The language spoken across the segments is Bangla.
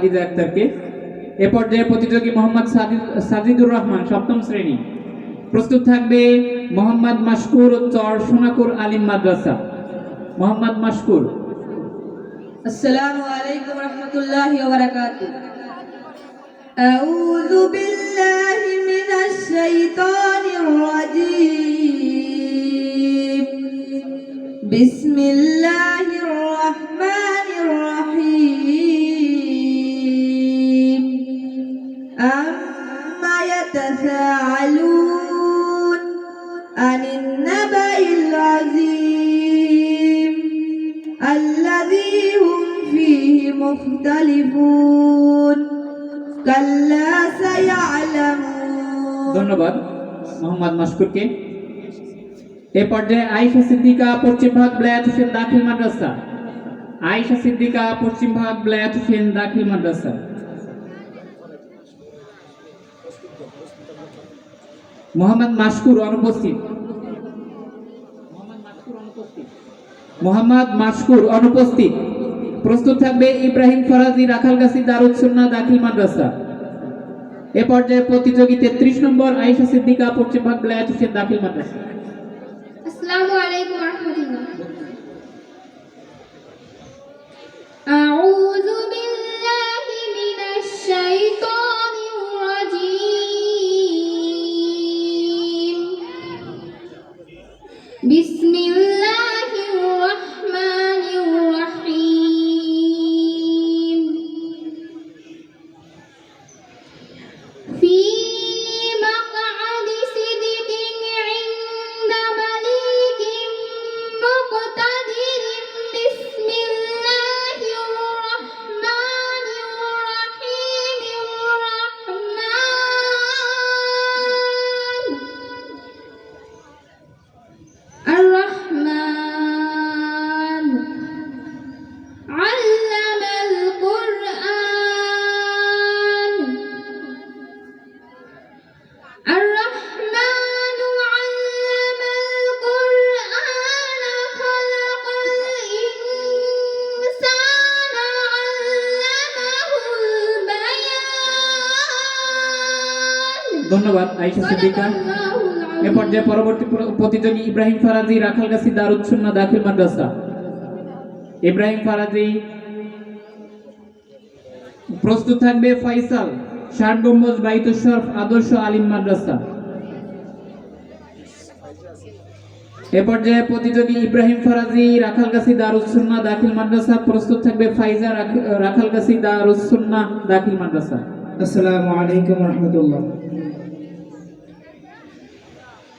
সাদিদ আক্তারকে। এ পর্যায়ে প্রতিযোগী মোহাম্মদ সাদিদ সাজিদুর রহমান সপ্তম শ্রেণি। প্রস্তুত থাকবে মোহাম্মদ মাসকুর চর সোনাকুর আলিম মাদ্রাসা। মোহাম্মদ মাসকুর আসসালামু আলাইকুম রহমতুল্লাহি ওয়া الذي هم فيه مختلفون كلا سيعلمون ধন্যবাদ মোহাম্মদ মাসকুরকে এ পর্যায়ে আয়েশা সিদ্দিকা পশ্চিম ভাগ ব্লায়াত হোসেন দাখিল মাদ্রাসা আয়েশা সিদ্দিকা পশ্চিম ভাগ ব্লায়াত হোসেন দাখিল মাদ্রাসা মোহাম্মদ মাসকুর অনুপস্থিত মোহাম্মদ মাসকুর অনুপস্থিত। প্রস্তুত থাকবে ইব্রাহিম ফরাজি রাখালগাছি দারুৎসুন্না দাখিল মাদ্রাসা। এ পর্যায়ে প্রতিযোগী ত্রিশ নম্বর আইসা সিদ্দিকা পশ্চিমবঙ্গ ব্লায়াটিসের দাখিল মাদ্রাসা। আসসালামু আলাইকুম। ধন্যবাদ আইসা সিদ্দিকা। এ পর্যায়ে পরবর্তী প্রতিযোগী ইব্রাহিম ফারাজি রাখাল গাছি দারুচ্ছুন্না দাখিল মাদ্রাসা। ইব্রাহিম ফারাজি প্রস্তুত থাকবে ফাইসাল ষাট গম্বজ বাইতশ্বর আদর্শ আলিম মাদ্রাসা। এ পর্যায়ে প্রতিযোগী ইব্রাহিম ফরাজি রাখালগাছি দারুসুন্না দাখিল মাদ্রাসা। প্রস্তুত থাকবে ফাইজা রাখালগাছি দারুসুন্না দাখিল মাদ্রাসা। আসসালামু আলাইকুম রহমতুল্লাহ।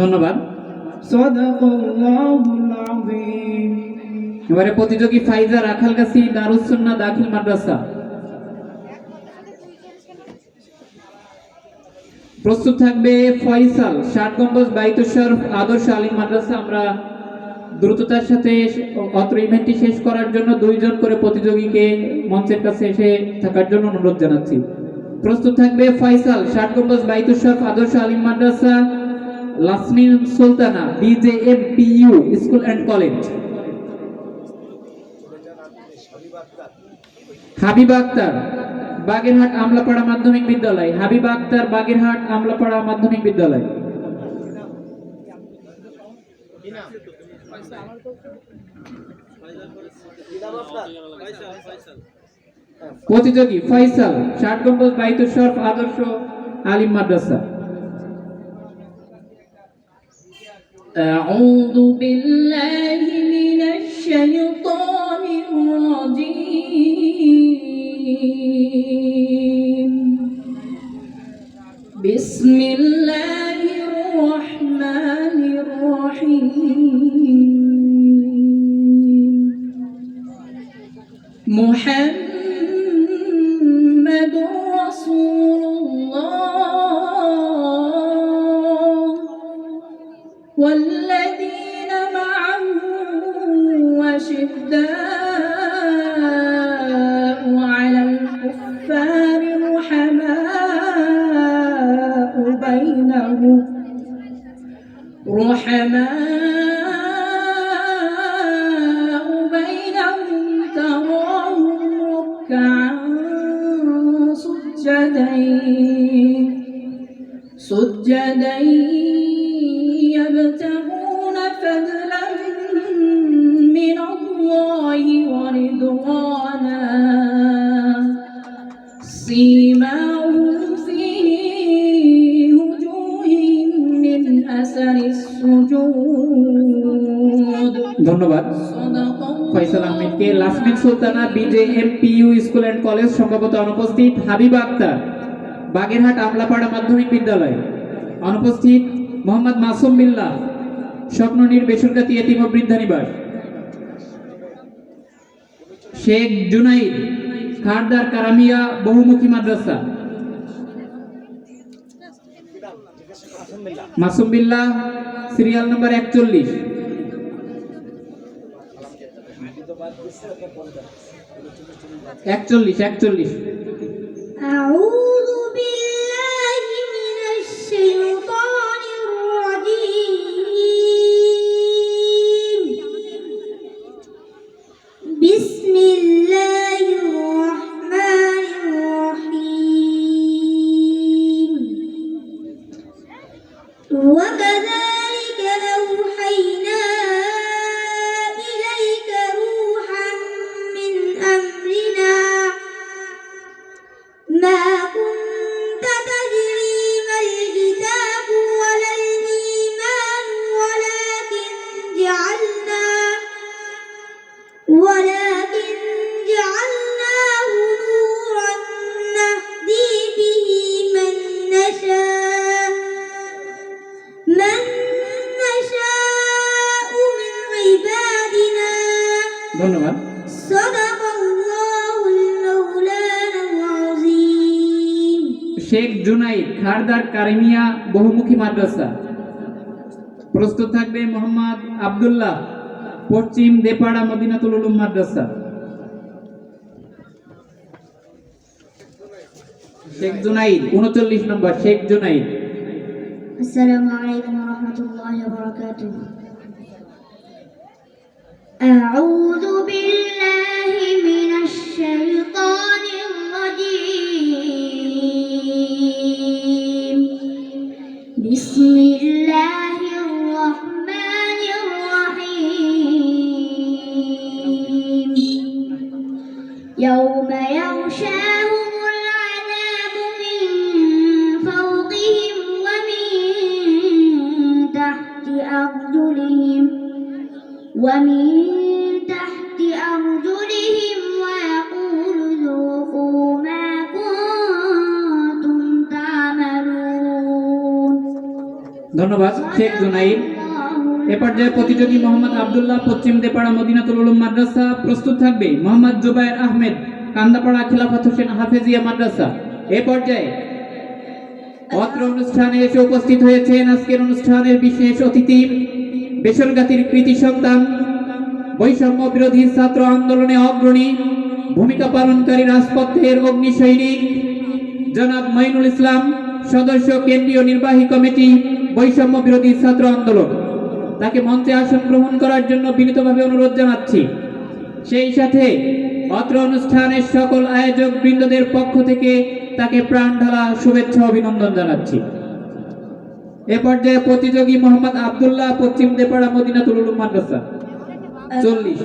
ধন্যবাদ। এবারে প্রতিযোগী ফাইজা রাখাল কাছি দারুসুন্না দাখিল মাদ্রাসা। প্রস্তুত থাকবে ফয়সাল ষাট গম্বজ বাইতুশ্বর আদর্শ আলী মাদ্রাসা। আমরা দ্রুততার সাথে অত্র ইভেন্টটি শেষ করার জন্য দুইজন করে প্রতিযোগীকে মঞ্চের কাছে এসে থাকার জন্য অনুরোধ জানাচ্ছি। প্রস্তুত থাকবে Faisal Shat Gombuj Baitushwar Adarsha Alim Madrasa, Lasmin Sultana BJM PU school and college. Habib Akter, Bagerhat Amlapara মাধ্যমিক বিদ্যালয়। হাবিব আক্তার, বাগেরহাট আমলাপাড়া মাধ্যমিক বিদ্যালয়। প্রতিযোগী ফয়সাল ষাট গম্বুজ বাইতুল শরফ আদর্শ আলিম মাদ্রাসা أعوذ بالله من الشيطان الرجيم بسم الله الرحمن الرحيم محمد سجدا سجدا يبتغون فضلا من الله ورضوانا سيماهم في وجوههم من أثر السجود ধন্যবাদ صدق ফয়সাল আহমেদকে লাসমিন সুলতানা বিজে এমপিইউ স্কুল অ্যান্ড কলেজ সম্ভবত অনুপস্থিত হাবিব আক্তার, বাগেরহাট আমলাপাড়া মাধ্যমিক বিদ্যালয়। অনুপস্থিত মোহাম্মদ মাসুম বিল্লাহ স্বপ্ননীর বেসরকারি এতিম বৃদ্ধানিবাস শেখ জুনাইদ, খারদার কারামিয়া বহুমুখী মাদ্রাসা। মাসুম বিল্লাহ সিরিয়াল নম্বর একচল্লিশ। একচল্লিশ একচল্লিশ أعوذ بالله من الشيطان জুনাইদ খারদার কারিমিয়া বহুমুখী মাদ্রাসা। প্রস্তুত থাকবে মোহাম্মদ আবদুল্লাহ, পশ্চিম দেপাড়া মদিনাতুল উলুম মাদ্রাসা। শেখ জুনাইদ, উনচল্লিশ নম্বর, শেখ জুনাইদ। আসসালামু আলাইকুম ওয়া রাহমাতুল্লাহি ওয়া বারাকাতুহু আউযু বিল্লাহি me ধন্যবাদ, শেখ জুনাইদ। এ পর্যায়ে প্রতিযোগী মোহাম্মদ আব্দুল্লাহ পশ্চিম দেপাড়া মদিনাতুল উলুম মাদ্রাসা প্রস্তুত থাকবে মোহাম্মদ জুবায়ের আহমেদ, কান্দাপাড়া খিলাফত হোসেন হাফেজিয়া মাদ্রাসা। এ পর্যায়ে অত্র অনুষ্ঠানে এসে উপস্থিত হয়েছেন আজকের অনুষ্ঠানের বিশেষ অতিথি, বেসরকারির কৃতি সন্তান, বৈষম্য বিরোধী ছাত্র আন্দোলনে অগ্রণী, ভূমিকা পালনকারী রাজপথের অগ্নি সৈনিক জনাব মাইনুল ইসলাম, সদস্য কেন্দ্রীয় নির্বাহী কমিটি বৈষম্য বিরোধী ছাত্র আন্দোলন। তাকে মঞ্চে আসন গ্রহণ করার জন্য বিনীতভাবে অনুরোধ জানাচ্ছি। সেই সাথে অত্র অনুষ্ঠানের সকল আয়োজক বৃন্দদের পক্ষ থেকে তাকে প্রাণ ঢালা শুভেচ্ছা অভিনন্দন জানাচ্ছি। এ পর্যায়ে প্রতিযোগী মোহাম্মদ আবদুল্লাহ পশ্চিম দেপাড়া মদিনাতুল উলুম মাদ্রাসা। চল্লিশ।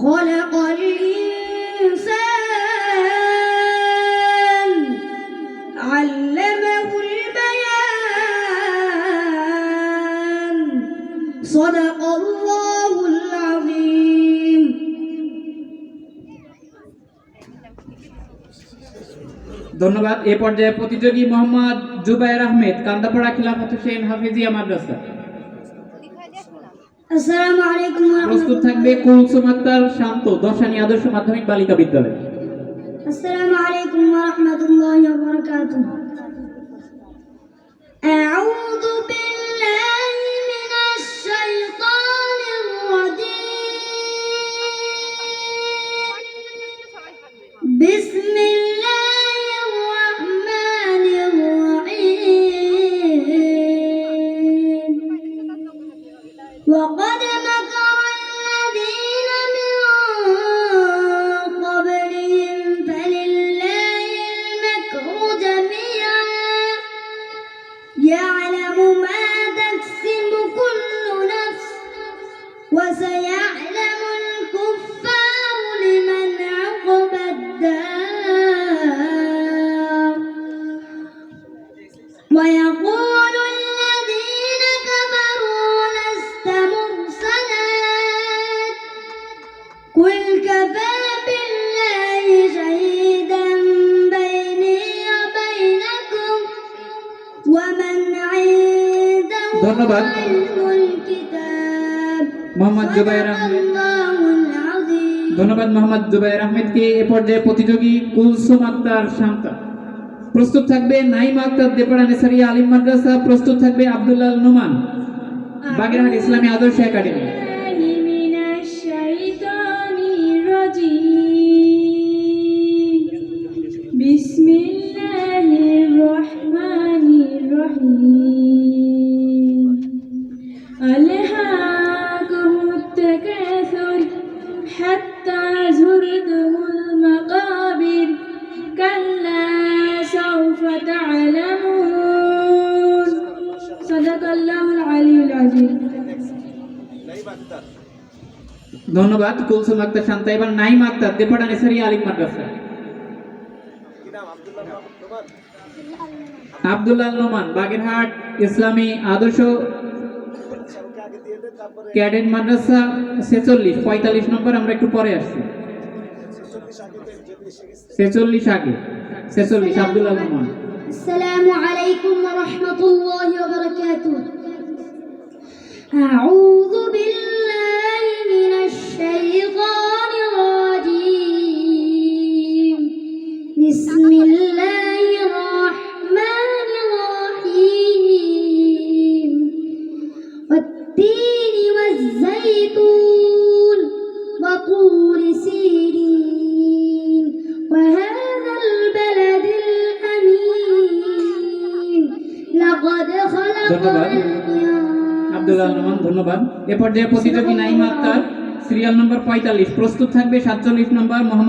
خلق الإنسان, علمه البيان. صدق الله العظيم. ধন্যবাদ। এ পর্যায়ে প্রতিযোগী মোহাম্মদ জুবাইর আহমেদ, কান্দাপাড়া খিলাফত হোসেন হাফিজিয়া মাদ্রাসা। আসসালামু আলাইকুম প্রস্তুত থাকবে কুলসুম আক্তার শান্ত দশানী আদর্শ মাধ্যমিক বালিকা বিদ্যালয়। আসসালামু আলাইকুম ওয়া রাহমাতুল্লাহি ওয়া বারাকাতুহু। আউযু ধন্যবাদ মোহাম্মদ জুবাইর আহমেদকে। এ পর্যায়ে প্রতিযোগী কুলসুম আক্তার শান্তা। প্রস্তুত থাকবে নাইম আক্তার দেপাড়া নেসারি আলিম মাদ্রাসা। প্রস্তুত থাকবে আবদুল্লাহ নুমান। বাগেরহাট ইসলামী আদর্শ একাডেমি। ধন্যবাদ, কুলসুম আক্তার শান্তা। এবার নাইম আক্তার দেপাটা নেসারি আলিম মাদ্রাসা। আব্দুল্লাহ নোমান, বাগেরহাট ইসলামী আদর্শ ক্যাডেট মাদ্রাসা, ছেচল্লিশ, পঁয়তাল্লিশ নম্বর, আমরা একটু পরে আসছি। ছেচল্লিশ আগে, ছেচল্লিশ, আব্দুল্লাহ নোমান। السلام عليكم ورحمة الله وبركاته أعوذ بالله الشيطان الرجيم بسم الله الرحمن الرحيم والتين والزيتون وطور سيرين وهذا البلد الأمين لقد خلقنا আব্দুল্লাহ নোমান ধন্যবাদ এ পর্যায়ে প্রতিযোগী নাইম আক্তার সিরিয়াল নম্বর পঁয়তাল্লিশ। প্রস্তুত থাকবে সাতচল্লিশ নম্বর মোহাম্মদ